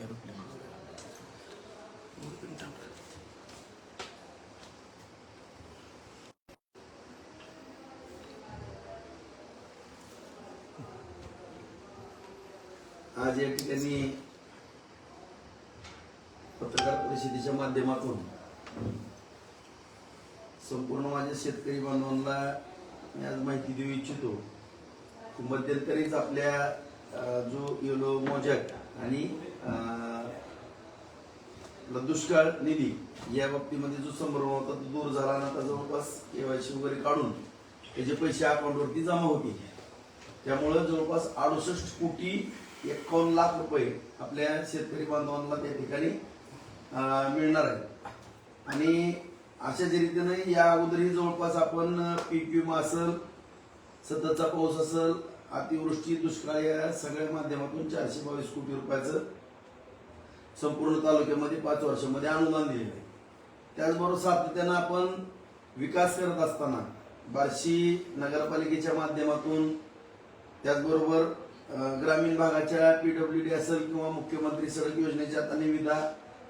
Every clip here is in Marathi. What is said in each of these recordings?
आज या ठिकाणी पत्रकार परिषदेच्या माध्यमातून संपूर्ण माझ्या शेतकरी बांधवांना मी आज माहिती देऊ इच्छितो. मध्यंतरीच आपल्या जो येलो मोजक आणि दुष्काळ निधी या बाबतीमध्ये जो संभ्रम होता तो दूर झाला आणि आता जवळपास केवायसी वगैरे काढून त्याचे पैसे अकाउंटवरती जमा होते त्यामुळं जवळपास अडुसष्ट कोटी एकावन्न लाख रुपये आपल्या शेतकरी बांधवांना त्या ठिकाणी मिळणार आहे आणि अशाच रीतीने या अगोदरही जवळपास आपण पीक विमा असेल सततचा पाऊस असेल अतिवृष्टी दुष्काळ या सगळ्या माध्यमातून चारशे बावीस कोटी रुपयाचं संपूर्ण तालुक्यामध्ये पाच वर्षामध्ये अनुदान दिलेलं आहे. त्याचबरोबर सातत्यानं आपण विकास करत असताना बार्शी नगरपालिकेच्या माध्यमातून त्याचबरोबर ग्रामीण भागाच्या पीडब्ल्यू डी असेल किंवा मुख्यमंत्री सडक योजनेच्या आता निविदा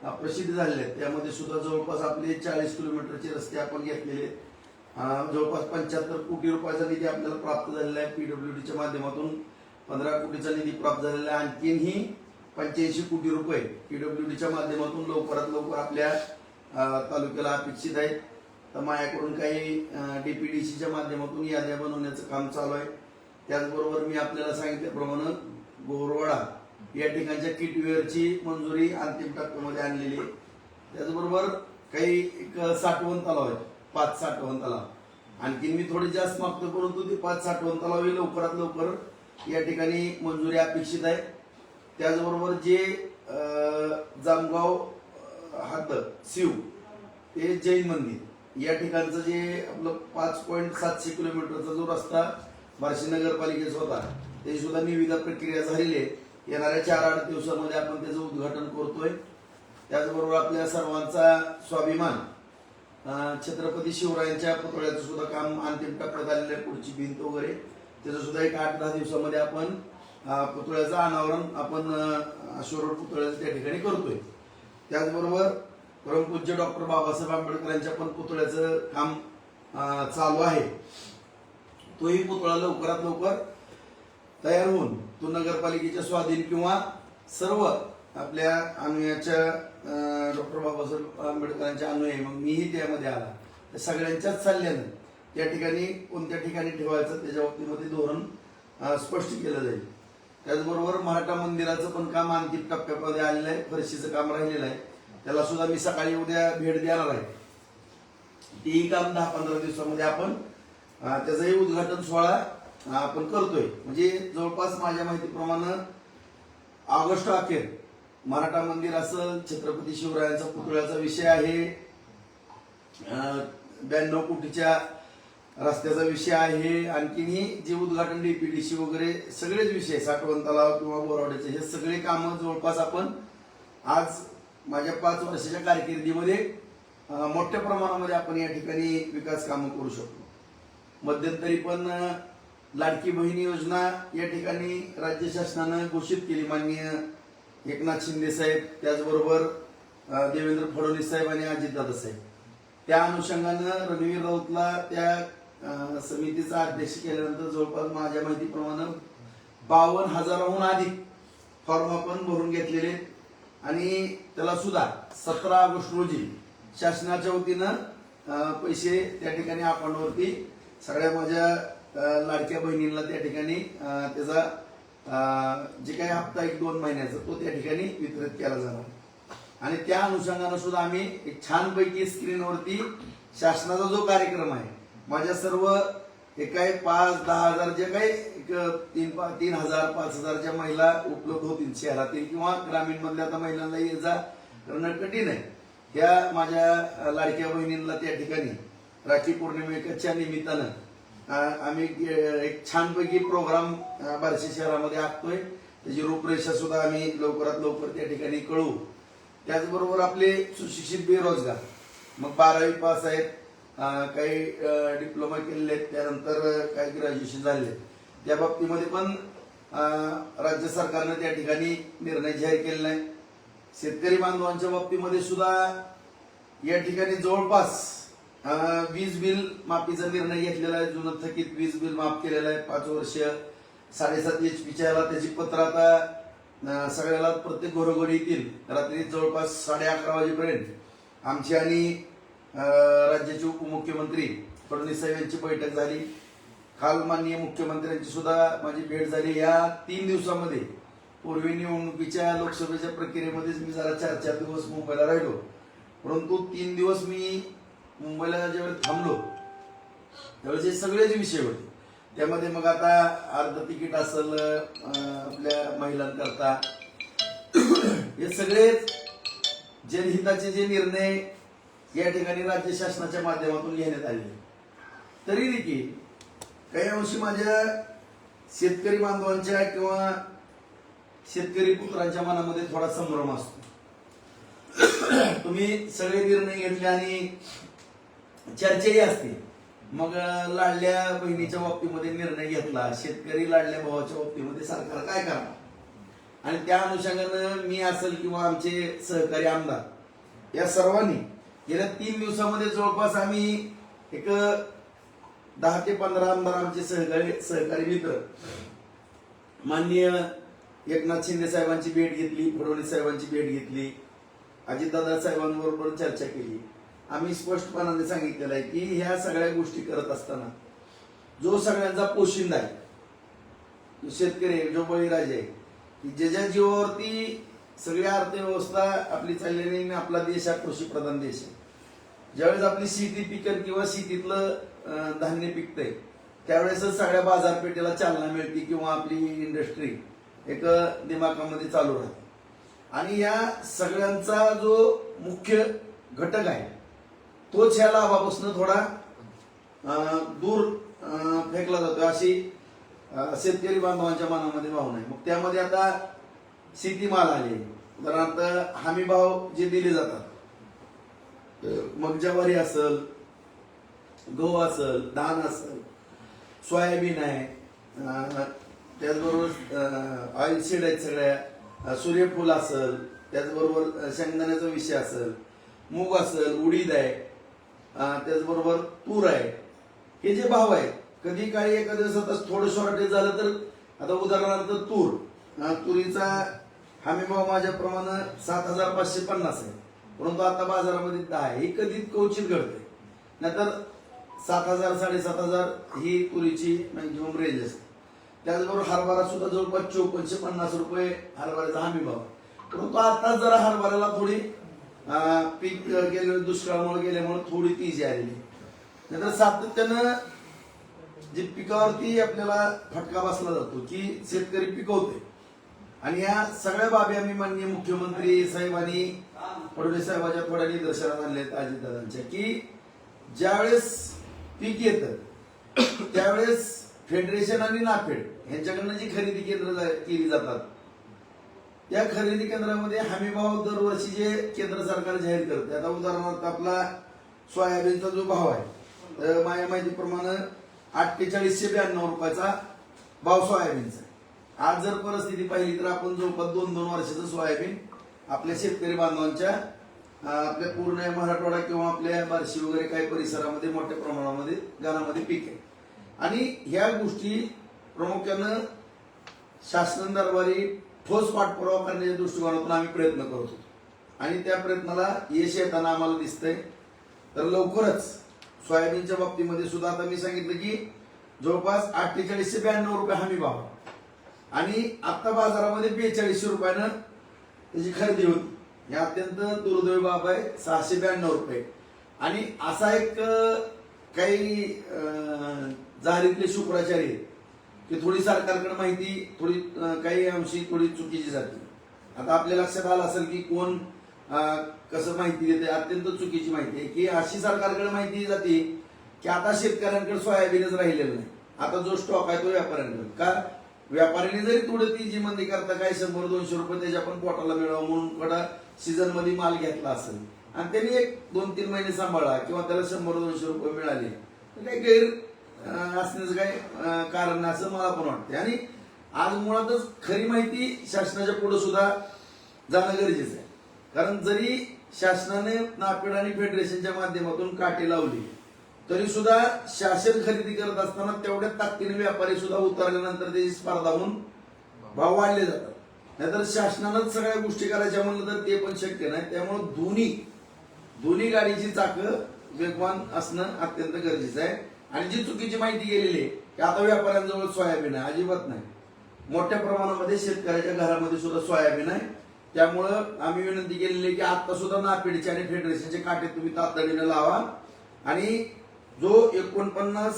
प्रसिद्ध झालेल्या आहेत. त्यामध्ये सुद्धा जवळपास आपले चाळीस किलोमीटरचे रस्ते आपण घेतलेले आहेत. जवळपास पंच्याहत्तर कोटी रुपयाचा निधी आपल्याला प्राप्त झालेला आहे पीडब्ल्यू डीच्या माध्यमातून. पंधरा कोटीचा निधी प्राप्त झालेला आहे. आणखीनही पंच्याऐंशी कोटी रुपये पीडब्ल्यू डीच्या माध्यमातून लवकरात लवकर आपल्या तालुक्याला अपेक्षित आहेत. तर माझ्याकडून काही डीपीडीसीच्या माध्यमातून याद्या बनवण्याचं काम चालू आहे. त्याचबरोबर मी आपल्याला सांगितल्याप्रमाणे गोरवाडा या ठिकाणच्या किटवेअरची मंजुरी अंतिम टप्प्यामध्ये आणलेली आहे. त्याचबरोबर काही एक साठवण तलाव आहेत पाच साठवण तलाव. आणखीन मी थोडे जास्त मागतो परंतु ते पाच साठवण तलाव हे लवकरात लवकर या ठिकाणी मंजुरी अपेक्षित आहे. त्याचबरोबर जे जामगाव हात शिव ते जैन मंदिर या ठिकाणचं जे आपलं पाच पॉईंट सातशे किलोमीटरचा जो रस्ता बार्शी नगरपालिकेचा होता त्याची सुद्धा निविदा प्रक्रिया झालेली आहे. येणाऱ्या चार आठ दिवसामध्ये आपण त्याचं उद्घाटन करतोय. त्याचबरोबर आपल्या सर्वांचा स्वाभिमान छत्रपती शिवरायांच्या पुतळ्याचं सुद्धा काम अंतिम टप्प्यात आलेलं आहे पुढची भिंत वगैरे. त्याचं सुद्धा एक आठ दहा दिवसामध्ये आपण पुतळ्याचं अनावरण आपण अश्वरोड पुतळ्याचं त्या ठिकाणी करतोय. त्याचबरोबर परमपूज्य डॉक्टर बाबासाहेब आंबेडकरांच्या पण पुतळ्याचं काम चालू आहे. तोही पुतळा लवकरात लवकर तयार होऊन तो नगरपालिकेच्या स्वाधीन किंवा सर्व आपल्या अनुयाच्या डॉक्टर बाबासाहेब आंबेडकरांच्या अनुयायी मग मीही त्यामध्ये आला. तर सगळ्यांच्याच सल्ल्यानं त्या ठिकाणी कोणत्या ठिकाणी ठेवायचं त्याच्या बाबतीमध्ये धोरण स्पष्ट केलं जाईल. त्याचबरोबर मराठा मंदिराचं पण काम अंतिम टप्प्यामध्ये आलेलं आहे. फरशीचं काम राहिलेलं आहे. त्याला सुद्धा मी सकाळी उद्या भेट देणार आहे. तेही काम दहा पंधरा दिवसामध्ये आपण त्याचंही उद्घाटन सोहळा आपण करतोय. म्हणजे जवळपास माझ्या माहितीप्रमाणे ऑगस्ट अखेर मराठा मंदिर असं छत्रपती शिवरायांचा पुतळ्याचा विषय आहे. ब्याण्णव कोटीच्या रस्त्याचा विषय आहे आणखीनही जे उद्घाटन डीपीडीसी वगैरे सगळेच विषय साठवण तलाव किंवा बोरावड्याचे हे सगळे कामं जवळपास आपण आज माझ्या पाच वर्षाच्या कारकिर्दीमध्ये मोठ्या प्रमाणामध्ये आपण या ठिकाणी विकास कामं करू शकतो. मध्यंतरी पण लाडकी बहीण योजना या ठिकाणी राज्य शासनानं घोषित केली माननीय एकनाथ शिंदे साहेब त्याचबरोबर देवेंद्र फडणवीस साहेब आणि अजितदादा साहेब. त्या अनुषंगानं रणवीर राऊतला त्या समितीचा अध्यक्ष केल्यानंतर जवळपास माझ्या माहितीप्रमाणे बावन्न हजाराहून अधिक फॉर्म आपण भरून घेतलेले आणि त्याला सुद्धा सतरा ऑगस्ट रोजी शासनाच्या वतीनं पैसे त्या ठिकाणी अकाउंटवरती सगळ्या माझ्या लाडक्या बहिणींना त्या ठिकाणी त्याचा जे काही हप्ता एक दोन महिन्याचा तो त्या ठिकाणी वितरित केला जाणार. आणि त्या अनुषंगानं सुद्धा आम्ही एक छानपैकी स्क्रीनवरती शासनाचा जो कार्यक्रम आहे माझ्या सर्व एका पाच दहा हजार जे काही एक तीन पा- तीन हजार पाच हजारच्या महिला उपलब्ध होतील शहरातील किंवा ग्रामीण मधल्या आता महिलांना ये जा करणं कठीण आहे. त्या माझ्या लाडक्या बहिणींना त्या ठिकाणी राखी पौर्णिमेच्या निमित्तानं आम्ही एक छानपैकी प्रोग्राम बार्शी शहरामध्ये आखतोय. त्याची रूपरेषा सुद्धा आम्ही लवकरात लवकर त्या ठिकाणी कळवू. त्याचबरोबर आपले सुशिक्षित बेरोजगार मग बारावी पास आहेत काही डिप्लोमा केलेले आहेत त्यानंतर काही ग्रॅज्युएशन झालेले आहेत. त्या बाबतीमध्ये पण राज्य सरकारनं त्या ठिकाणी निर्णय जाहीर केलेला आहे. शेतकरी बांधवांच्या बाबतीमध्ये सुद्धा या ठिकाणी जवळपास वीज बिल माफीचा निर्णय घेतलेला आहे. जुनं थकीत वीज बिल माफ केलेलं आहे. पाच वर्ष साडेसात एच पीच्या त्याची पत्र आता सगळ्याला प्रत्येक घरोघरी येतील. रात्री जवळपास साडे अकरा वाजेपर्यंत. आमची आणि राज्याचे उपमुख्यमंत्री फडणवीस साहेब यांची बैठक झाली. काल माननीय मुख्यमंत्र्यांची सुद्धा माझी भेट झाली. या तीन दिवसामध्ये पूर्वी निवडणुकीच्या लोकसभेच्या प्रक्रियेमध्येच मी जरा चार चार दिवस मुंबईला राहिलो. परंतु तीन दिवस मी मुंबईला ज्यावेळेस थांबलो त्यावेळेस हे सगळेच विषय होते. त्यामध्ये मग आता अर्ध तिकीट असेल आपल्या महिलांकरता हे सगळेच जनहिताचे जे निर्णय या ठिकाणी राज्य शासनाच्या माध्यमातून घेण्यात आले. तरी देखील काही अंशी माझ्या शेतकरी बांधवांच्या किंवा शेतकरी पुत्रांच्या मनामध्ये थोडा संभ्रम असतो. तुम्ही सगळे निर्णय घेतले आणि चर्चाही असते मग लाडल्या बहिणीच्या बाबतीमध्ये निर्णय घेतला. शेतकरी लाडल्या भावाच्या बाबतीमध्ये सरकार काय करणार? आणि त्या अनुषंगानं मी असेल किंवा आमचे सहकारी आमदार या सर्वांनी गेल्या तीन दिवसामध्ये जवळपास आम्ही एक दहा ते पंधरा आमदार आमचे सहकारी सहकारी मित्र माननीय एकनाथ शिंदे साहेबांची भेट घेतली फडणवीस साहेबांची भेट घेतली अजितदादा साहेबांबरोबर चर्चा केली. आम्ही स्पष्टपणाने सांगितलेलं आहे की ह्या सगळ्या गोष्टी करत असताना जो सगळ्यांचा पोशिंदा आहे जो शेतकरी आहे जो बळीराजा आहे की ज्याच्या जीवावरती सगळी अर्थव्यवस्था आपली चाललेली आणि आपला देश हा कृषी प्रधान देश आहे. ज्यावेळेस आपली शेती पिकल किंवा शेतीतलं धान्य पिकतंय त्यावेळेसच सगळ्या बाजारपेठेला चालना मिळते किंवा आपली इंडस्ट्री एक दिमाकामध्ये चालू राहते. आणि या सगळ्यांचा जो मुख्य घटक आहे तोच ह्या लाभापासून थोडा दूर फेकला जातो. अशी शेतकरी बांधवांच्या मनामध्ये भावना आहे. मग त्यामध्ये आता शेतीमाल आले. उदाहरणार्थ हमी भाव जे दिले जातात मग ज्वारी असल गहू असल धान असल सोयाबीन आहे त्याचबरोबर ऑइल सीड आहेत सगळ्या सूर्यफूल असल त्याचबरोबर शेंगदाण्याचा विषय असल मूग असल उडीद आहे त्याचबरोबर तूर आहे. हे जे भाव आहेत कधी काही एखाद्या दिवसात थोडं शॉर्टेज झालं तर आता उदाहरणार्थ तूर. तुरीचा हमी भाव माझ्याप्रमाणे सात हजार पाचशे पन्नास आहे. परंतु आता बाजारामध्ये दहा आहे ही कधी कवचित घडते? नाहीतर सात हजार साडेसात हजार ही तुरीची मॅक्झिमम रेंज असते. त्याचबरोबर हरभरा सुद्धा जवळपास चोपन्नशे पन्नास रुपये हरभऱ्याचा हमी भाव. परंतु आता जरा हरभऱ्याला थोडी पीक गेले दुष्काळामुळे गेल्यामुळे थोडी तीजी आलेली. नंतर नाहीतर सातत्यानं जे पिकावरती आपल्याला फटका बसला जातो की शेतकरी पिकवते आणि या सगळ्या बाबी आम्ही माननीय मुख्यमंत्री साहेब आणि फडणवीस साहेबांच्या थोड्या निदर्शनात आणल्या अजितदादांच्या की ज्यावेळेस पीक येतं त्यावेळेस फेडरेशन आणि नाफेड यांच्याकडनं जी खरेदी केंद्र केली जातात त्या खरेदी केंद्रामध्ये हमीभाव दरवर्षी जे केंद्र सरकार जाहीर करते. आता उदाहरणार्थ आपला सोयाबीनचा जो भाव आहे तर माझ्या माहितीप्रमाणे अठ्ठेचाळीसशे ब्याण्णव रुपयाचा भाव सोयाबीनचा आज जर परिस्थिती पाहिली तर आपण जवळपास दोन दोन वर्षाचं सोयाबीन आपल्या शेतकरी बांधवांच्या आपल्या पूर्ण मराठवाडा किंवा आपल्या बार्शी वगैरे काही परिसरामध्ये मोठ्या प्रमाणामध्ये घरामध्ये पीक आहे. आणि ह्या गोष्टी प्रामुख्यानं शासन दरबारी ठोस पाठपुरावा करण्याच्या दृष्टिकोनातून आम्ही प्रयत्न करत होतो. आणि त्या प्रयत्नाला यश येताना आम्हाला दिसतंय. तर लवकरच सोयाबीनच्या बाबतीमध्ये सुद्धा आता मी सांगितलं की जवळपास अठ्ठेचाळीसशे ब्याण्णव रुपये हमी भाव. आणि आता बाजारामध्ये बेचाळीसशे रुपयानं त्याची खरेदी होती. हे अत्यंत दुर्दैवी बाब आहे. सहाशे ब्याण्णव रुपये. आणि असा एक काही अं, जाहीरीतले शुक्राचार्य आहेत की थोडी सरकारकडे माहिती थोडी काही अंशी थोडी चुकीची जाते. आता आपल्या लक्षात आलं असेल की कोण कसं माहिती देते? अत्यंत चुकीची माहिती आहे. की अशी सरकारकडे माहिती जाते की आता शेतकऱ्यांकडे सोयाबीनच राहिलेलं नाही. आता जो स्टॉक आहे तो व्यापाऱ्यांकडे. का? व्यापाऱ्यांनी जरी थोडं ती जी मंदी करता काय शंभर दोनशे रुपये त्याच्या पण पोटाला मिळावं म्हणून कडा सीझनमध्ये माल घेतला असेल. आणि त्यांनी एक दोन तीन महिने सांभाळा किंवा त्याला शंभर दोनशे रुपये मिळाले. काही गैर असण्याचं काही कारण नाही असं मला पण वाटते आणि आज मुळातच खरी माहिती शासनाच्या पुढे सुद्धा जाणं गरजेचं आहे. कारण जरी शासनाने नापेड आणि फेडरेशनच्या माध्यमातून काटे लावली तरी सुद्धा शासन खरेदी करत असताना तेवढ्या ताकदीने व्यापारी सुद्धा उतरल्यानंतर त्याची स्पर्धा होऊन भाव वाढले जातात. नाहीतर शासनानंच सगळ्या गोष्टी करायच्या म्हणलं तर ते पण शक्य नाही. त्यामुळे दोन्ही दोन्ही गाडीची चाकं वेगवान असणं अत्यंत गरजेचं आहे. आणि जी चुकीची माहिती गेलेली आहे की आता व्यापाऱ्यांजवळ सोयाबीन आहे अजिबात नाही. मोठ्या प्रमाणामध्ये शेतकऱ्याच्या घरामध्ये सुद्धा सोयाबीन आहे. त्यामुळं आम्ही विनंती केलेली आहे की आता सुद्धा नापेडचे आणि फेडरेशनचे काटे तुम्ही तातडीने लावा. आणि जो एकोणपन्नास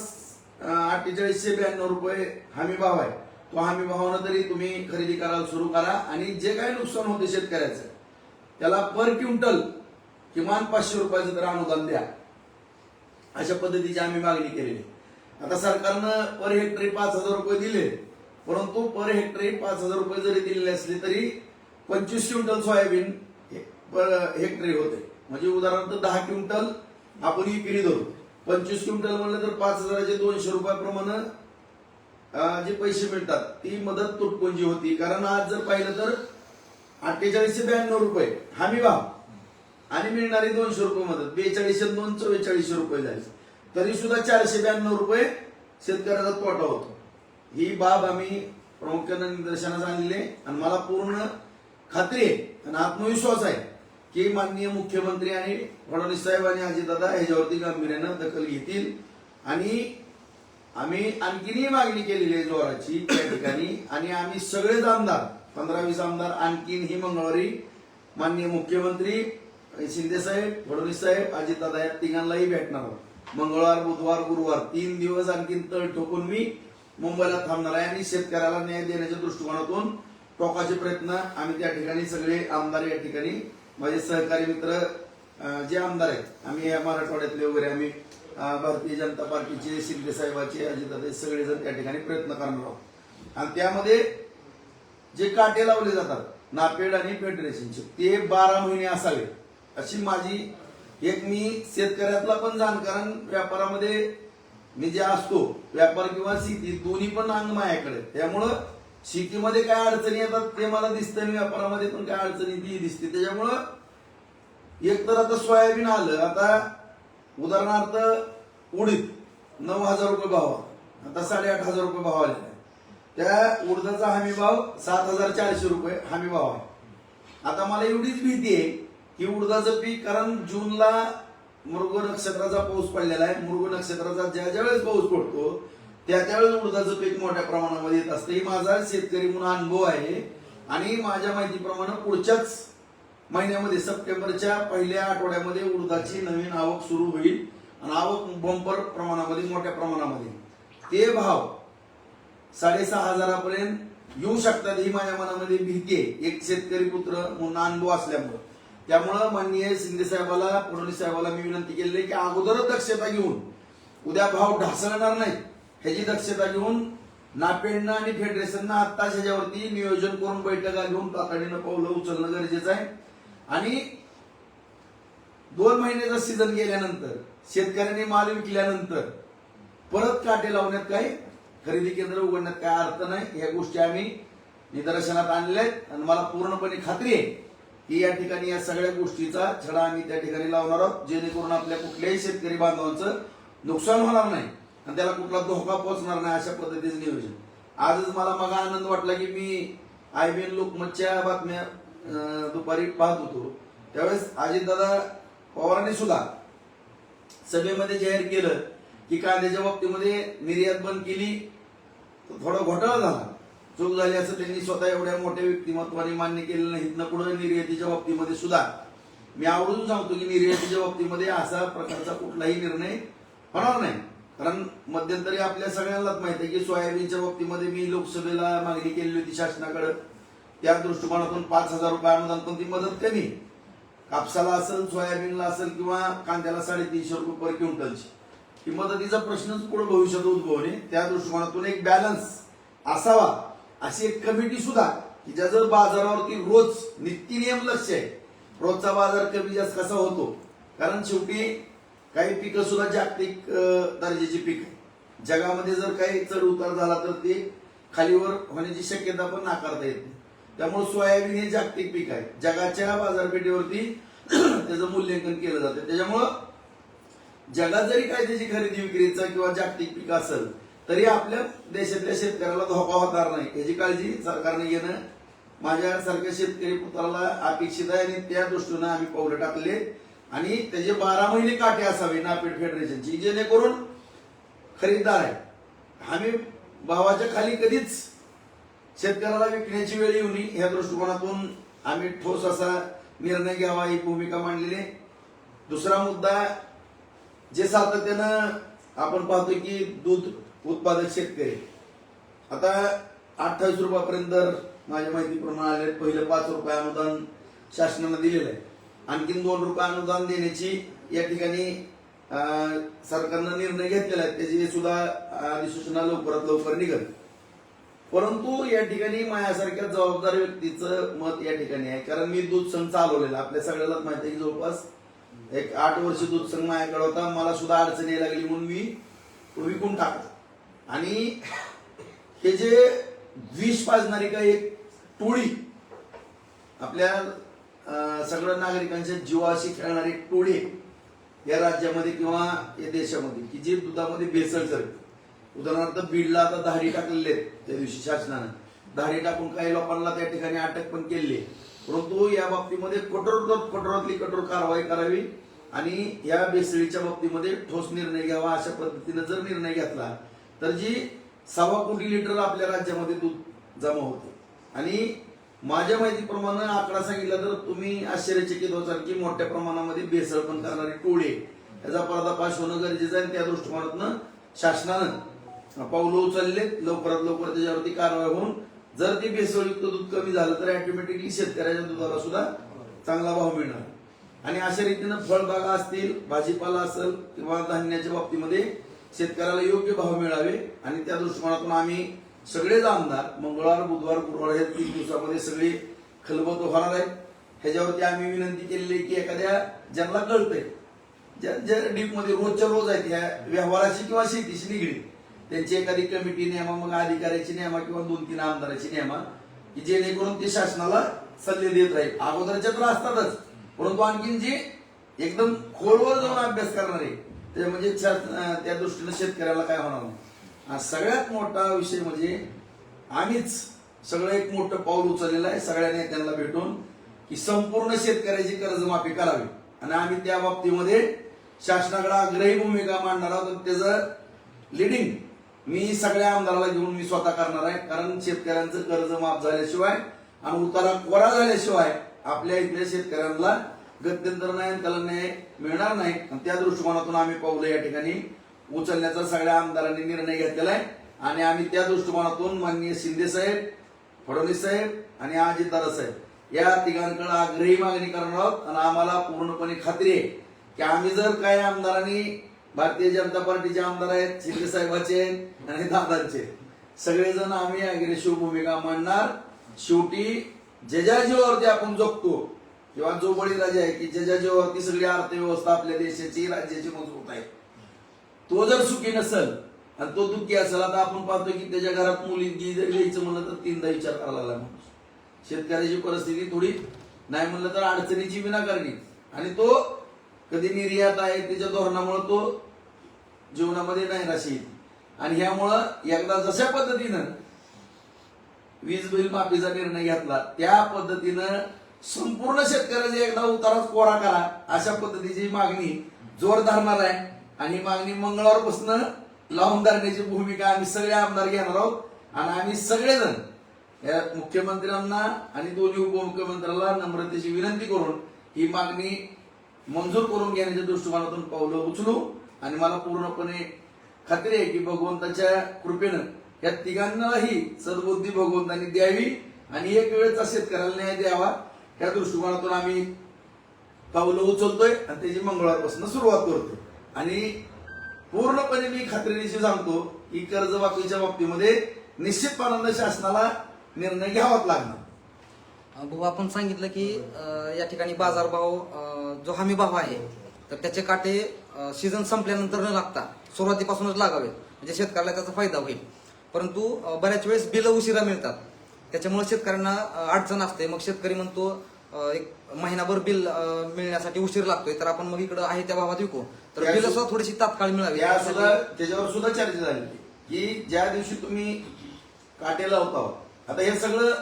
अठ्ठेचाळीसशे ब्याण्णव रुपये हमी भाव आहे तो हमी भावानं तरी तुम्ही खरेदी करायला सुरू करा आणि जे काही नुकसान होते शेतकऱ्याचं त्याला पर क्विंटल किमान पाचशे रुपयाचं तर अनुदान द्या. अशा पद्धतीची आम्ही मागणी केलेली आता सरकारनं पर हेक्टरी पाच हजार रुपये दिले परंतु पर हेक्टरी पाच हजार रुपये जरी दिलेले असले तरी पंचवीस क्विंटल सोयाबीन हे- पर हेक्टरी होते. म्हणजे उदाहरणार्थ दहा क्विंटल आपण विक्री धरू. पंचवीस क्विंटल म्हणलं तर पाच हजाराचे दोनशे रुपयाप्रमाणे जे पैसे मिळतात ती मदत तुटपुंजी होती. कारण आज जर पाहिलं तर अठ्ठेचाळीसशे ब्याण्णव रुपये हमी भाव. आणि मिळणारी दोनशे रुपये मदत बेचाळीसशे दोन चव्वेचाळीसशे रुपये झाले. तरी सुद्धा चारशे ब्याण्णव रुपये शेतकऱ्याचा तोटा होतो. ही बाब आम्ही प्रामुख्यानं निदर्शनास आणलेली आणि मला पूर्ण खात्री आहे आणि आत्मविश्वास आहे. की माननीय मुख्यमंत्री आणि फडणवीस साहेब आणि अजितदादा ह्याच्यावरती गांभीर्यानं दखल घेतील. आणि आम्ही आणखीनही मागणी केलेली आहे जोराची त्या ठिकाणी. आणि आम्ही सगळेच आमदार पंधरा वीस आमदार आणखीन ही मंगळवारी माननीय मुख्यमंत्री शिंदे साहेब फडणवीस साहेब अजितदादा या तिघांनाही भेटणार आहोत. मंगळवार बुधवार गुरुवार तीन दिवस आणखीन तळ ठोकून मी मुंबईला थांबणार आहे आणि शेतकऱ्याला न्याय देण्याच्या दृष्टिकोनातून टोकाचे प्रयत्न आम्ही त्या ठिकाणी सगळे आमदार या ठिकाणी माझे सहकारी मित्र जे आमदार आहेत आम्ही या मराठवाड्यातले वगैरे आम्ही भारतीय जनता पार्टीचे शिंदे साहेबाचे अजितदादा सगळेजण त्या ठिकाणी प्रयत्न करणार आहोत. आणि त्यामध्ये जे काटे लावले जातात नापेड आणि फेडरेशनचे ते बारा महिने असावे. अशी माझी एक मी शेतकऱ्यातला पण जाणकारण व्यापारामध्ये मी जे असतो व्यापार किंवा शेती दोन्ही पण अंग माझ्याकडे त्यामुळं शेतीमध्ये काय अडचणी येतात ते मला दिसतं आणि व्यापारामध्ये पण काय अडचणी ती दिसते. त्याच्यामुळं एक तर आता सोयाबीन आलं आता उदाहरणार्थ उडीद नऊ हजार रुपये भाव आता साडेआठ हजार रुपये भाव आलेला आहे. त्या उडदाचा हमी भाव सात हजार चारशे रुपये हमी भाव आहे. आता मला एवढीच भीती आहे की उडदाचं पीक कारण जूनला मृग नक्षत्राचा पाऊस पडलेला आहे. मृग नक्षत्राचा ज्या ज्या वेळेस पाऊस पडतो त्या त्यावेळेस उडदाचं पीक मोठ्या प्रमाणामध्ये येत असतं. ही माझा शेतकरी म्हणून अनुभव आहे. आणि माझ्या माहितीप्रमाणे पुढच्याच महिन्यामध्ये सप्टेंबरच्या पहिल्या आठवड्यामध्ये उडदाची नवीन आवक सुरू होईल. आणि आवक बंपर प्रमाणामध्ये मोठ्या प्रमाणामध्ये. ते भाव साडेसहा हजारापर्यंत येऊ शकतात ही माझ्या मनामध्ये भीती आहे. एक शेतकरी पुत्र म्हणून अनुभव असल्यामुळं. त्यामुळं माननीय शिंदे साहेबाला फडणवीस साहेबाला मी विनंती केलेली आहे की अगोदरच दक्षता घेऊन. उद्या भाव ढासळणार नाही ह्याची दक्षता घेऊन नापेडनं आणि फेडरेशननं आत्ताच ह्याच्यावरती नियोजन करून बैठका घेऊन तातडीनं पावलं उचलणं गरजेचं आहे. आणि दोन महिन्याचा सीझन गेल्यानंतर शेतकऱ्यांनी माल विकल्यानंतर परत काटे लावण्यात काही खरेदी केंद्र उघडण्यात काय अर्थ नाही या गोष्टी आम्ही निदर्शनात आणल्या आहेत. आणि मला पूर्णपणे खात्री आहे की या ठिकाणी या सगळ्या गोष्टीचा छडा आम्ही त्या ठिकाणी लावणार आहोत. जेणेकरून आपल्या कुठल्याही शेतकरी बांधवांचं नुकसान होणार नाही. आणि त्याला कुठला धोका पोहोचणार नाही अशा पद्धतीचं नियोजन. आजच मला मग आनंद वाटला की मी आय बी एन लोकमतच्या बातम्या दुपारी पाहत होतो. त्यावेळेस अजितदादा पवारांनी सुद्धा सभेमध्ये जाहीर केलं की कांद्याच्या बाबतीमध्ये निर्यात बंद केली थोडा घोटाळा झाला. चूक झाली असं त्यांनी स्वतः एवढ्या मोठ्या व्यक्तिमत्वाने मान्य केलेलं नाही. इथनं पुढे निर्यातीच्या बाबतीमध्ये सुद्धा मी आवडून सांगतो की निर्यातीच्या बाबतीमध्ये असा प्रकारचा कुठलाही निर्णय होणार नाही. कारण मध्यंतरी आपल्या सगळ्यांनाच माहिती आहे की सोयाबीनच्या बाबतीमध्ये मी लोकसभेला मागणी केलेली होती शासनाकडे. त्या दृष्टिकोनातून पाच हजार रुपये अनुदान पण ती मदत कमी कापसाला असेल सोयाबीनला असेल किंवा कांद्याला साडेतीनशे रुपये पर क्विंटलची. ही मदतीचा प्रश्नच पुढे भविष्यात उद्भवणे त्या दृष्टिकोनातून एक बॅलन्स असावा अशी एक कमिटी सुद्धा की ज्याचं बाजारावरती रोज नित्यनियम लक्ष आहे. रोजचा बाजार कमी जास्त कसा होतो? कारण शेवटी काही पिकं सुद्धा जागतिक दर्जाची पीक आहे जगामध्ये जर काही चढ उतार झाला तर ते खालीवर होण्याची शक्यता पण नाकारता येत नाही. त्यामुळे सोयाबीन हे जागतिक पीक आहे. जगाच्या बाजारपेठेवरती त्याचं मूल्यांकन केलं जातं. त्याच्यामुळं जगात जरी काय त्याची खरेदी विक्रीचा किंवा जागतिक पीक असेल तरी आपल्या देशातल्या शेतकऱ्याला धोका होणार नाही. याची काळजी सरकारने घेणं. माझ्यासारख्या शेतकरी पुत्राला अपेक्षित आहे आणि त्या दृष्टीनं आम्ही पावलं टाकले आणि त्याचे बारा महिने काटे असावे नापेड फेडरेशनची जेणेकरून खरीददार आहे. आम्ही भावाच्या खाली कधीच शेतकऱ्याला विकण्याची वेळ येऊ नये या दृष्टिकोनातून आम्ही ठोस असा निर्णय घ्यावा ही भूमिका मांडलेली आहे. दुसरा मुद्दा जे सातत्यानं आपण पाहतो की दूध उत्पादक शेतकरी आता अठ्ठावीस रुपयापर्यंत माझ्या माहितीप्रमाणे आले पहिलं पाच रुपये अनुदान शासनानं दिलेलं आहे. आणखीन दोन रुपये अनुदान देण्याची या ठिकाणी सरकारनं निर्णय घेतलेला आहे. त्याची सुद्धा अधिसूचना लवकरात लवकर निघत परंतु या ठिकाणी माझ्यासारख्या जबाबदार व्यक्तीचं मत या ठिकाणी आहे. कारण मी दूध संघ चालवलेला. आपल्या सगळ्यालाच माहिती आहे की जवळपास एक आठ वर्ष दूध संघ माझ्याकडे होता. मला सुद्धा अडचण यायला लागली म्हणून मी तो विकून टाकला. आणि हे जे विष पाजणारी का एक टोळी आपल्या सगळ्या नागरिकांच्या जीवाशी खेळणारी एक टोळी या राज्यामध्ये किंवा या देशामध्ये की जे दुधामध्ये भेसळ करते उदाहरणार्थ बीडला आता धाडी टाकलेले आहेत त्या दिवशी शासनानं. धाडी टाकून काही लोकांना त्या ठिकाणी अटक पण केली आहे. परंतु या बाबतीमध्ये कठोर कठोरातली कठोर कारवाई करावी आणि या बेसळीच्या बाबतीमध्ये ठोस निर्णय घ्यावा अशा पद्धतीनं जर निर्णय घेतला तर जी सव्वा कोटी लिटर आपल्या राज्यामध्ये दूध जमा होते. आणि माझ्या माहितीप्रमाणे आकडा सांगितला तर तुम्ही आश्चर्यचकित होताल की मोठ्या प्रमाणामध्ये भेसळ पण करणारी टोळे याचा पर्दापाश होणं गरजेचं आहे आणि त्या दृष्टिकोनातून शासनानं पावलं उचललेत. लवकरात लवकर त्याच्यावरती कारवाई होऊन जर ती भेसळयुक्त दूध कमी झालं तर ऑटोमॅटिकली शेतकऱ्याच्या दुधाला सुद्धा चांगला भाव मिळणार. आणि अशा रीतीनं फळबागा असतील भाजीपाला असेल किंवा धान्याच्या बाबतीमध्ये शेतकऱ्याला योग्य भाव मिळावे आणि त्या दृष्टिकोनातून आम्ही सगळेच आमदार मंगळवार बुधवार गुरुवार या तीन दिवसामध्ये सगळे खलबत होणार आहेत. ह्याच्यावरती आम्ही विनंती केलेली आहे की एखाद्या ज्यांना कळतंय ज्या ज्या डीपमध्ये रोजच्या रोज आहेत ह्या व्यवहाराशी किंवा शेतीशी निगडीत त्यांची एखादी कमिटी नेमा मग अधिकाऱ्याची नेमा किंवा दोन तीन आमदाराची नेमा की जेणेकरून ते शासनाला सल्ले देत राहील. अगोदरच्या तर असतातच परंतु आणखीन जे एकदम खोलवर जाऊन अभ्यास करणारे ते म्हणजे त्या दृष्टीने शेतकऱ्याला काय होणार नाही. हा सगळ्यात मोठा विषय म्हणजे आम्हीच सगळं एक मोठं पाऊल उचललेलं आहे. सगळ्या नेत्यांना भेटून की संपूर्ण शेतकऱ्याची कर्जमाफी करावी. आणि आम्ही त्या बाबतीमध्ये शासनाकडे आग्रही भूमिका मांडणार आहोत. त्याचं लिडिंग मी सगळ्या आमदाराला घेऊन मी स्वतः करणार आहे. कारण शेतकऱ्यांचं कर्ज माफ झाल्याशिवाय आणि उतारा कोरा झाल्याशिवाय आपल्या इथल्या शेतकऱ्यांना गत्यंतर नाही त्याला न्याय मिळणार नाही. आणि त्या दृष्टिकोनातून आम्ही पावलं या ठिकाणी उचलण्याचा सगळ्या आमदारांनी निर्णय घेतलेला आहे. आणि आम्ही त्या दृष्टिकोनातून माननीय शिंदे साहेब फडणवीस साहेब आणि अजितदादा साहेब या तिघांकडे आग्रही मागणी करणार आहोत आणि आम्हाला पूर्णपणे खात्री आहे की आम्ही जर काय आमदारांनी भारतीय जनता पार्टीचे आमदार आहेत शिंदे साहेबाचे आहेत आणि दादांचे सगळेजण आम्ही अग्रेसिव्ह भूमिका मांडणार. शेवटी ज्याच्या जीवावरती आपण जगतो. किंवा जो बळीराजा आहे की ज्याच्या जीवावरती सगळी अर्थव्यवस्था आपल्या देशाची राज्याची मजबूत आहे. तो जर सुखी नसेल आणि तो दुःखी असेल आता आपण पाहतो की त्याच्या घरात मुलगी जर घ्यायचं म्हणलं तर तीनदा विचार करायला लागला माणूस. शेतकऱ्याची परिस्थिती थोडी नाही म्हणलं तर अडचणीची विनाकारणी आणि तो कधी निर्यात आहे त्याच्या धोरणामुळे तो जीवनामध्ये नाही राशी. आणि ह्यामुळं एकदा जशा पद्धतीनं वीज बिल माफीचा निर्णय घेतला त्या पद्धतीनं संपूर्ण शेतकऱ्याचे एकदा उताराच कोरा करा अशा पद्धतीची मागणी जोर धरणार आहे आणि मागणी मंगळवारपासून लावून धरण्याची भूमिका आम्ही सगळे आमदार घेणार आहोत. आणि आम्ही सगळेजण या मुख्यमंत्र्यांना आणि दोन्ही उपमुख्यमंत्र्यांना नम्रतेची विनंती करून ही मागणी मंजूर करून घेण्याच्या दृष्टिकोनातून पावलं उचलू. आणि मला पूर्णपणे खात्री आहे की भगवंताच्या कृपेनं या तिघांनाही सद्बुद्धी भगवंतांनी द्यावी आणि एक वेळचा शेतकऱ्याला न्याय द्यावा या दृष्टिकोनातून आम्ही पावलं उचलतोय आणि त्याची मंगळवारपासून सुरुवात करतोय. आणि पूर्णपणे मी खात्रीनिशी सांगतो की कर्जमाफीच्या बाबतीमध्ये निश्चितपणानं शासनाला निर्णय घ्यावाच लागणार. भाऊ आपण सांगितलं की या ठिकाणी बाजारभाव जो हमी भाव आहे तर त्याचे काटे सीझन संपल्यानंतर न लागता सुरुवातीपासूनच लागावेत. म्हणजे शेतकऱ्याला त्याचा फायदा होईल. परंतु बऱ्याच वेळेस बिलं उशिरा मिळतात. त्याच्यामुळे शेतकऱ्यांना अं, अडचण असते. मग शेतकरी म्हणतो एक महिनाभर बिल मिळण्यासाठी उशीर लागतोय तर आपण मग इकडे आहे त्या भावात विकू. तर बिल सु- थोडीशी तात्काळ मिळावी. त्या सुद्धा त्याच्यावर सुद्धा चर्चा झाली की ज्या दिवशी तुम्ही काटे लावता आता हे सगळं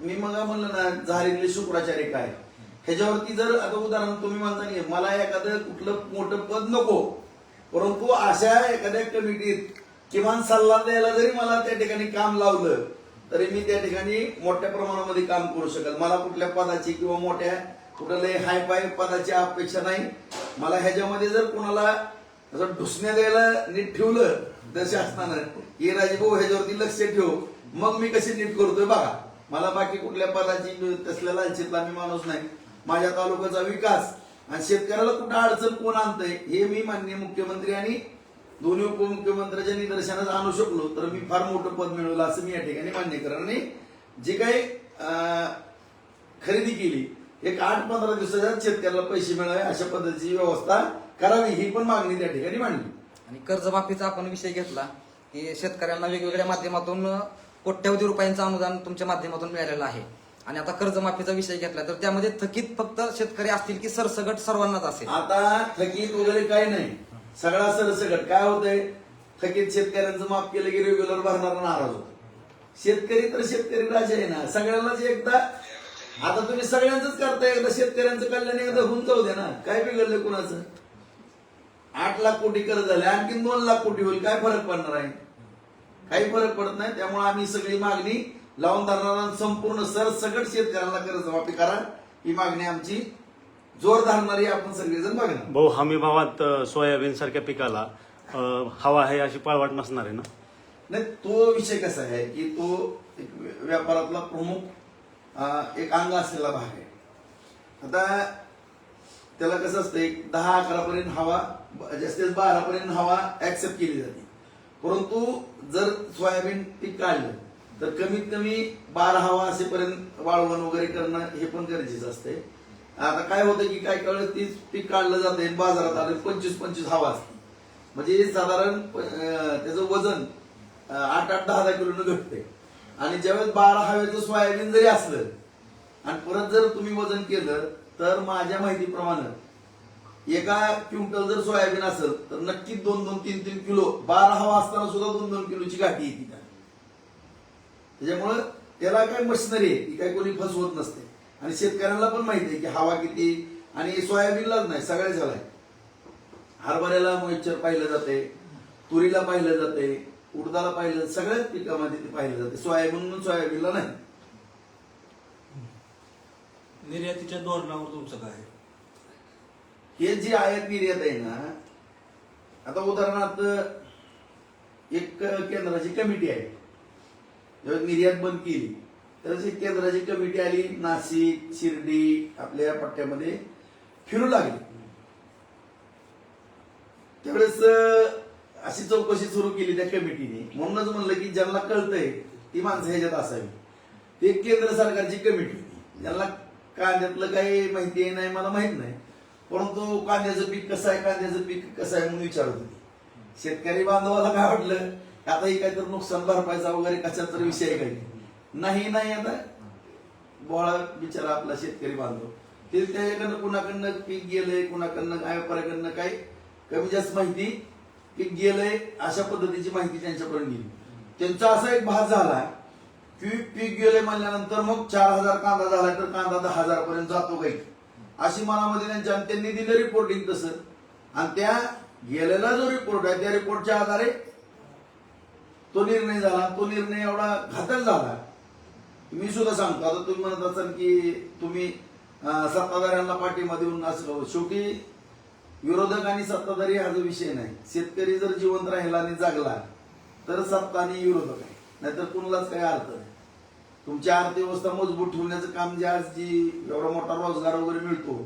मी मग म्हणलं ना झारीतले शुक्राचार्य काय? ह्याच्यावरती जर आता उदाहरण तुम्ही म्हणता की मला एखादं कुठलं मोठं पद नको परंतु अशा एखाद्या कमिटीत किमान सल्ला द्यायला जरी मला त्या ठिकाणी काम लावलं तरी मी त्या ठिकाणी मोठ्या प्रमाणामध्ये काम करू शकेल मला कुठल्या पदाची किंवा मोठ्या कुठल्याही हाय फाय पदाची अपेक्षा नाही. मला ह्याच्यामध्ये जर कोणाला असं ढुसण्या द्यायला नीट ठेवलं तर शासनानं की राजभाऊ ह्याच्यावरती लक्ष ठेव. मग मी कशी नीट करतोय बघा. मला बाकी कुठल्या पदाची तसल्या लालचीतला मी माणूस नाही. माझ्या तालुक्याचा विकास आणि शेतकऱ्याला कुठं अडचण कोण आणतंय हे मी माननीय मुख्यमंत्री आणि दोन्ही उपमुख्यमंत्र्यांच्या निदर्शनास आणू शकलो तर मी फार मोठं पद मिळवलं असं मी या ठिकाणी मान्य करेन. आणि जे काही खरेदी केली एक आठ पंधरा दिवसाच्या शेतकऱ्याला पैसे मिळावे अशा पद्धतीची व्यवस्था करावी ही पण मागणी त्या ठिकाणी मांडली. आणि कर्जमाफीचा आपण विषय घेतला की शेतकऱ्यांना वेगवेगळ्या माध्यमातून कोट्यवधी रुपयांचं अनुदान तुमच्या माध्यमातून मिळालेलं आहे. आणि आता कर्जमाफीचा विषय घेतला तर त्यामध्ये थकीत फक्त शेतकरी असतील की सरसगट सर्वांनाच असेल? आता थकीत वगैरे काही नाही. सगळा सरसकट काय होतंय? थकीत शेतकऱ्यांचं माफ केलं की रेग्युलर भरणारा नाराज होतो शेतकरी तर शेतकरी राजा आहे ना. सगळ्यांनाच एकदा आता तुम्ही सगळ्यांचंच करताय एकदा शेतकऱ्यांचं कल्याण एकदा होऊन जाऊ दे ना. काय बिघडलं कुणाचं? आठ लाख कोटी कर्ज झाले. आणखी दोन लाख कोटी होईल. काय फरक पडणार आहे? काही फरक पडत नाही. त्यामुळे आम्ही सगळी मागणी लावून धरणारा संपूर्ण सरसकट शेतकऱ्यांना कर्जमाफी करा. ही मागणी आमची जोर धरणारी आपण सगळेजण बघणार. भाऊ हमी भावात सोयाबीन सारख्या पिकाला अ, हवा आहे अशी पळवाट नसणार आहे ना? नाही तो विषय कसा आहे की तो एक व्यापारातला प्रमुख अं, एक अंग असलेला भाग आहे. आता त्याला कसं असतं एक दहा अकरा पर्यंत हवा जास्तीत बारा पर्यंत हवा ऍक्सेप्ट केली जाते. परंतु जर सोयाबीन पीक काढलं तर कमीत कमी बारा हवा असेपर्यंत वाळवण वगैरे करणं हे पण गरजेचं असते आता काय होतं की काय कळलं? तीच पीक काढलं जातं बाजारात आलं पंचवीस पंचवीस हवा असते. म्हणजे साधारण त्याचं वजन आठ आठ दहा दहा किलोनं घटते आणि ज्यावेळेस बारा हवेचं सोयाबीन जरी असलं आणि परत जर तुम्ही वजन केलं तर माझ्या माहितीप्रमाणे एका क्विंटल जर सोयाबीन असेल तर नक्कीच दोन दोन तीन तीन किलो बारा हवा असताना सुद्धा दोन दोन किलोची गाठी येते त्याच्यामुळं त्याला काय मशिनरी आहे ती काय कोणी फसवत नसते. आणि शेतकऱ्यांना पण माहिती आहे की हवा किती आणि सोयाबीनलाच नाही सगळ्याच ह्याला आहे हरभऱ्याला मॉइश्चर पाहिलं जाते तुरीला पाहिलं जाते उडदाला पाहिलं सगळ्याच पिकामध्ये ते पाहिलं जाते. सोयाबीन म्हणून सोयाबीनला नाही. निर्यातीच्या धोरणावर तुमचं काय? हे जी आयात निर्यात आहे ना आता उदाहरणार्थ एक केंद्राची कमिटी आहे. निर्यात बंद केली त्यावेळेस एक केंद्राची कमिटी आली नाशिक शिर्डी आपल्या या पट्ट्यामध्ये फिरू लागली. त्यावेळेस अशी चौकशी सुरू केली त्या कमिटीने. म्हणूनच म्हणलं की ज्यांना कळतंय ती माणसं ह्याच्यात असावी. ते एक केंद्र सरकारची कमिटी होती. ज्यांना कांद्यातलं काही माहिती नाही मला माहीत नाही. परंतु कांद्याचं पीक कसं आहे कांद्याचं पीक कसं आहे म्हणून विचारत होती. शेतकरी बांधवाला काय वाटलं? आता ही काहीतरी नुकसान भरपायचा वगैरे कशाचा तर विषय आहे काही. नाही नाही आता बोळा बिचारा आपला शेतकरी बांधव ते त्याच्याकडनं कुणाकडनं पीक गेलंय कुणाकडनं काय व्यापाऱ्याकडनं काय कमी जास्त माहिती पीक गेलंय अशा पद्धतीची माहिती त्यांच्यापर्यंत गेली. त्यांचा असा एक भाग झाला की पीक गेलंय म्हणल्यानंतर मग चार हजार कांदा झाला तर कांदा दहा हजार पर्यंत जातो काही. अशी मनामध्ये त्यांच्या आणि त्यांनी दिलं रिपोर्टिंग तसं. आणि त्या गेलेला जो रिपोर्ट आहे त्या रिपोर्टच्या आधारे तो निर्णय झाला. तो निर्णय एवढा घातक झाला मी सुद्धा सांगतो. आता तुम्ही म्हणत असाल की तुम्ही सत्ताधाऱ्यांना पाठिंबा देऊन असलो शेवटी विरोधक आणि सत्ताधारी हा जो विषय नाही. शेतकरी जर जिवंत राहिला आणि जागला तर सत्ता आणि विरोधक आहे. नाहीतर कुणालाच काही अर्थ नाही. तुमची अर्थव्यवस्था मजबूत ठेवण्याचं काम जे आज जी एवढा मोठा रोजगार वगैरे मिळतो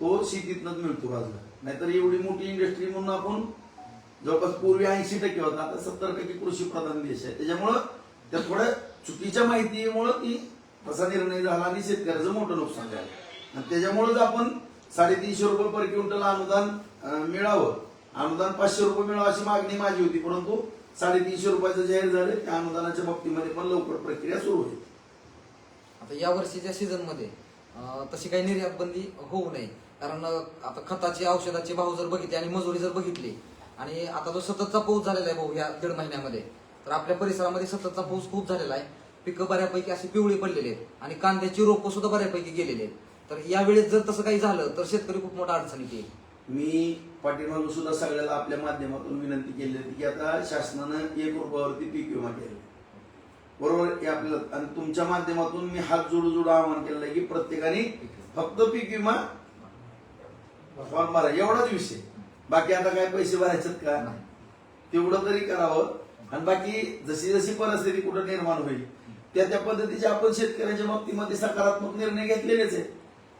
तो शेतीतनच मिळतो रोजगार. नाहीतर एवढी मोठी इंडस्ट्री म्हणून आपण जवळपास पूर्वी ऐंशी टक्के होता आता सत्तर टक्के कृषी प्रधान देश आहे. त्याच्यामुळं त्या थोडं चुकीच्या माहितीमुळं ती तसा निर्णय झाला आणि शेतकऱ्याचं मोठं नुकसान झालं. आणि त्याच्यामुळेच आपण साडेतीनशे रुपये पर क्विंटल अनुदान मिळावं. अनुदान पाचशे रुपये मिळावं अशी मागणी माझी होती परंतु साडेतीनशे रुपयाचं जाहीर झालं. त्या अनुदानाच्या बाबतीमध्ये पण लवकर प्रक्रिया सुरू होईल. आता या वर्षीच्या सीझनमध्ये तशी काही निर्यात बंदी होऊ नये. कारण आता खताची औषधाचे भाव जर बघितले आणि मजुरी जर बघितली आणि आता जो सततचा पाऊस झालेला आहे भाऊ या दीड महिन्यामध्ये तर आपल्या परिसरामध्ये सततचा पाऊस खूप झालेला आहे. पिकं बऱ्यापैकी अशी पिवळी पडलेली आहेत आणि कांद्याची रोपं सुद्धा बऱ्यापैकी गेलेली आहेत. तर यावेळेस जर तसं काही झालं तर शेतकरी खूप मोठा अडचणीत येईल. मी पाठीमागून सुद्धा सगळ्याला आपल्या माध्यमातून विनंती केली होती की आता शासनानं एक रुपयावरती पीक विमा केला बरोबर हे आपल्याला. आणि तुमच्या माध्यमातून मी हात जोडू जोडू आवाहन केलेलं आहे की प्रत्येकाने फक्त पीक विमा फॉर्म भरा. एवढाच विषय. बाकी आता काय पैसे भरायचेत का? नाही. तेवढं तरी करावं. आणि बाकी जशी जशी परिस्थिती कुठं निर्माण होईल त्या त्या पद्धतीचे आपण शेतकऱ्यांच्या बाबतीमध्ये सकारात्मक निर्णय घेतलेलेच आहे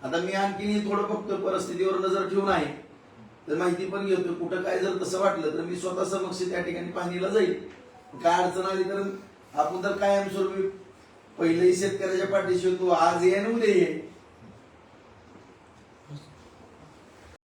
आता मी आणखीनही थोडं फक्त परिस्थितीवर नजर ठेवून आहे. तर माहिती पण घेतो कुठं काय जर तसं वाटलं तर मी स्वतः समक्ष त्या ठिकाणी पाहणीला जाईल. काय अडचण आली तर आपण तर कायमस्वरूपी पहिलेही शेतकऱ्याच्या पाठीशी होतो आज ये आणि उद्या ये